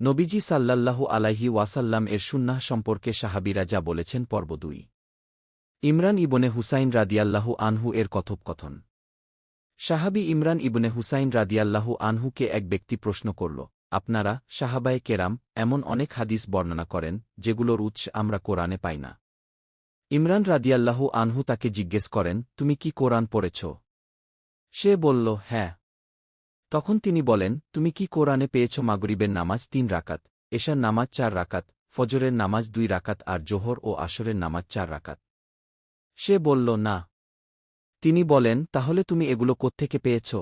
নবীজি সাল্লাল্লাহু আলাইহি ওয়াসাল্লাম এর সুন্নাহ সম্পর্কে সাহাবিরা যা বলেছেন পর্ব দুই। ইমরান ইবনে হুসাইন রাদিয়াল্লাহু আনহু এর কথোপকথন। সাহাবি ইমরান ইবনে হুসাইন রাদিয়াল্লাহু আনহুকে এক ব্যক্তি প্রশ্ন করল, আপনারা, সাহাবায়ে কেরাম, এমন অনেক হাদিস বর্ণনা করেন, যেগুলোর উৎস আমরা কোরআনে পাই না? ইমরান রাদিয়াল্লাহু আনহু তাকে জিজ্ঞেস করেন, তুমি কি কোরআন পড়েছ? সে বলল হ্যাঁ। তখন তিনি বলেন, তুমি কি কোরআনে পেয়েছ মাগরিবের নামাজ তিন রাকাত, এশার নামাজ চার রাকাত, ফজরের নামাজ দুই রাকাত আর জোহর ও আসরের নামাজ চার রাকাত? সে বলল, না। তিনি বলেন, তাহলে তুমি এগুলো কোত্থেকে পেয়েছ?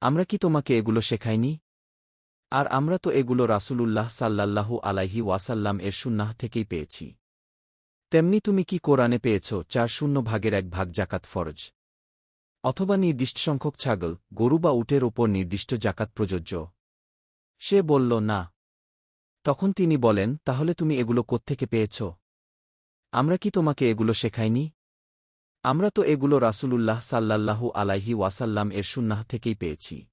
আমরা কি তোমাকে এগুলো শেখাইনি? আর আমরা তো এগুলো রাসূলুল্লাহ সাল্লাল্লাহু আলাইহি ওয়াসাল্লাম এর সুন্নাহ থেকেই পেয়েছি। তেমনি তুমি কি কোরআনে পেয়েছ চার শূন্য ভাগের এক ভাগ জাকাত ফরজ? অথবা নির্দিষ্ট সংখ্যক ছাগল, গরু বা উটের ওপর নির্দিষ্ট জাকাত প্রযোজ্য। সে বলল, না। তখন তিনি বলেন, তাহলে তুমি এগুলো কোত্থেকে পেয়েছ? আমরা কি তোমাকে এগুলো শেখাইনি? আমরা তো এগুলো রাসূলুল্লাহ সাল্লাল্লাহু আলাইহি ওয়াসাল্লাম এর সুন্নাহ থেকেই পেয়েছি।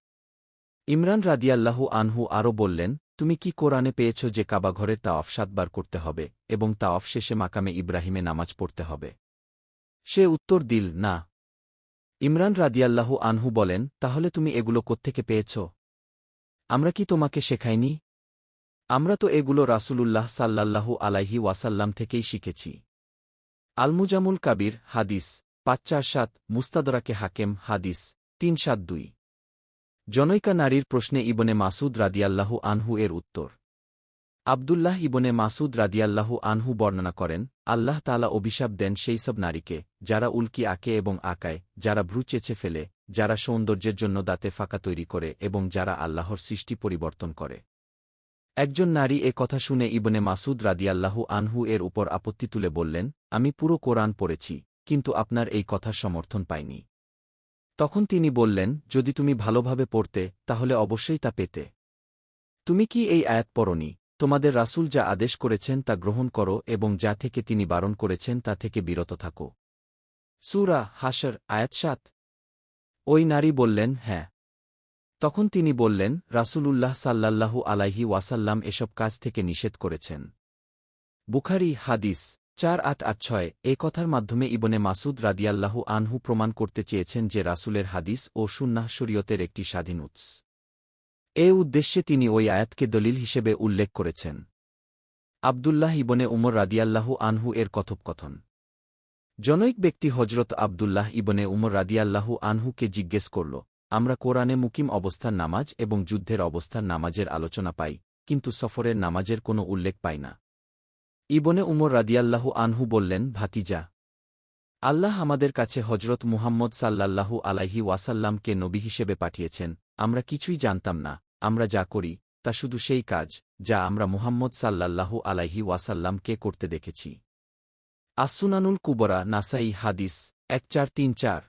ইমরান রাদিয়াল্লাহু আনহু আরও বললেন, তুমি কি কোরআনে পেয়েছ যে কাবাঘরের তা সাতবার করতে হবে এবং তা শেষে মাকামে ইব্রাহিমে নামাজ পড়তে হবে? সে উত্তর দিল, না। ইমরান রাদিয়াল্লাহু আনহু বলেন, তাহলে তুমি এগুলো কোত্থেকে পেয়েছ? আমরা কি তোমাকে শেখাইনি? আমরা তো এগুলো রাসূলুল্লাহ সাল্লাল্লাহু আলাইহি ওয়াসাল্লাম থেকেই শিখেছি। আলমুজামুল কাবির, হাদিস, পাঁচ চার সাত, মুস্তাদরাকে হাকেম, হাদিস, তিন সাত দুই। জনৈকা নারীর প্রশ্নে ইবনে মাসুদ রাদিয়াল্লাহু আনহু এর উত্তর। আবদুল্লাহ ইবনে মাসুদ রাদিয়াল্লাহু আনহু বর্ণনা করেন, আল্লাহ তালা অভিশাপ দেন সেই সব নারীকে, যারা উল্কি আঁকে এবং আঁকায়, যারা ভ্রু চেঁচে ফেলে, যারা সৌন্দর্যের জন্য দাঁতে ফাঁকা তৈরি করে এবং যারা আল্লাহর সৃষ্টি পরিবর্তন করে। একজন নারী এ কথা শুনে ইবনে মাসুদ রাদিয়াল্লাহু আনহু এর উপর আপত্তি তুলে বললেন, আমি পুরো কোরআন পড়েছি, কিন্তু আপনার এই কথা সমর্থন পাইনি। তখন তিনি বললেন, যদি তুমি ভালোভাবে পড়তে, তাহলে অবশ্যই তা পেতে। তুমি কি এই আয়াত পড়নি? তোমাদের রাসূল যা আদেশ করেছেন তা গ্রহণ করো এবং যা থেকে তিনি বারণ করেছেন তা থেকে বিরত থাকো। সুরা হাসর আয়াত সাত। ওই নারী বললেন হ্যাঁ। তখন তিনি বললেন, রাসূলুল্লাহ সাল্লাল্লাহু আলাইহি ওয়াসাল্লাম এসব কাজ থেকে নিষেধ করেছেন। বুখারি, হাদিস, চার আট আট ছয়। এ কথার মাধ্যমে ইবনে মাসুদ রাদিয়াল্লাহু আনহু প্রমাণ করতে চেয়েছেন যে রাসূলের হাদিস ও সুন্নাহ শরীয়তের একটি স্বাধীন উৎস। এ উদ্দেশ্যে তিনি ওই আয়াতকে দলিল হিসেবে উল্লেখ করেছেন। আবদুল্লাহ ইবনে উমর রাদিয়াল্লাহু আনহু এর কথোপকথন। জনৈক ব্যক্তি হজরত আবদুল্লাহ ইবনে উমর রাদিয়াল্লাহু আনহুকে জিজ্ঞেস করল, আমরা কোরআনে মুকিম অবস্থার নামাজ এবং যুদ্ধের অবস্থার নামাজের আলোচনা পাই, কিন্তু সফরের নামাজের কোনো উল্লেখ পাই না। ইবনে উমর রাদিয়াল্লাহু আনহু বললেন, ভাতিজা, আল্লাহ আমাদের কাছে হজরত মুহাম্মদ সাল্লাল্লাহু আলাইহি ওয়াসাল্লামকে নবী হিসেবে পাঠিয়েছেন, আমরা কিছুই জানতাম না। আমরা যা করি, তা শুধু সেই কাজ, যা আমরা মুহাম্মদ সাল্লাল্লাহু আলাইহি ওয়াসাল্লামকে করতে দেখেছি। আসুনানুল কুবরা নাসাই হাদিস, এক চার তিন চার।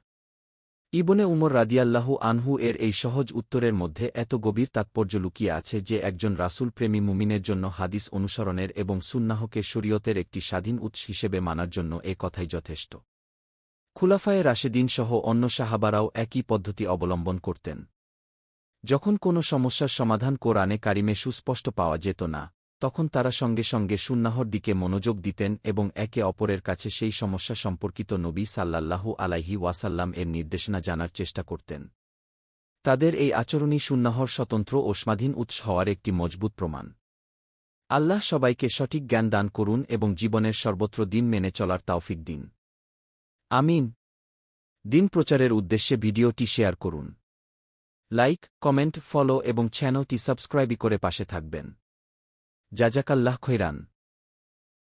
ইবনে উমর রাদিয়াল্লাহু আনহু এর এই সহজ উত্তরের মধ্যে এত গভীর তাৎপর্য লুকিয়ে আছে যে একজন রাসূল প্রেমী মুমিনের জন্য হাদিস অনুসরণের এবং সুন্নাহকে শরীয়তের একটি স্বাধীন উৎস হিসেবে মানার জন্য এ কথাই যথেষ্ট। খুলাফায়ে রাশেদিন সহ অন্য সাহাবারাও একই পদ্ধতি অবলম্বন করতেন। যখন কোনো সমস্যার সমাধান কোরআনে কারিমে সুস্পষ্ট পাওয়া যেত না, তখন তারা সঙ্গে সঙ্গে সুন্নাহর দিকে মনোযোগ দিতেন এবং একে অপরের কাছে সেই সমস্যা সম্পর্কিত নবী সাল্লাল্লাহু আলাইহি ওয়াসাল্লাম এর নির্দেশনা জানার চেষ্টা করতেন। তাদের এই আচরণই সুন্নাহর স্বতন্ত্র ও স্বাধীন উৎস হওয়ার একটি মজবুত প্রমাণ। আল্লাহ সবাইকে সঠিক জ্ঞান দান করুন এবং জীবনের সর্বত্র দিন মেনে চলার তাওফিক দিন। আমিন। দিন প্রচারের উদ্দেশ্যে ভিডিওটি শেয়ার করুন। লাইক কমেন্ট ফলো এবং চ্যানেলটি সাবস্ক্রাইবই করে পাশে থাকবেন। জাজাকাল্লাহ খৈরান।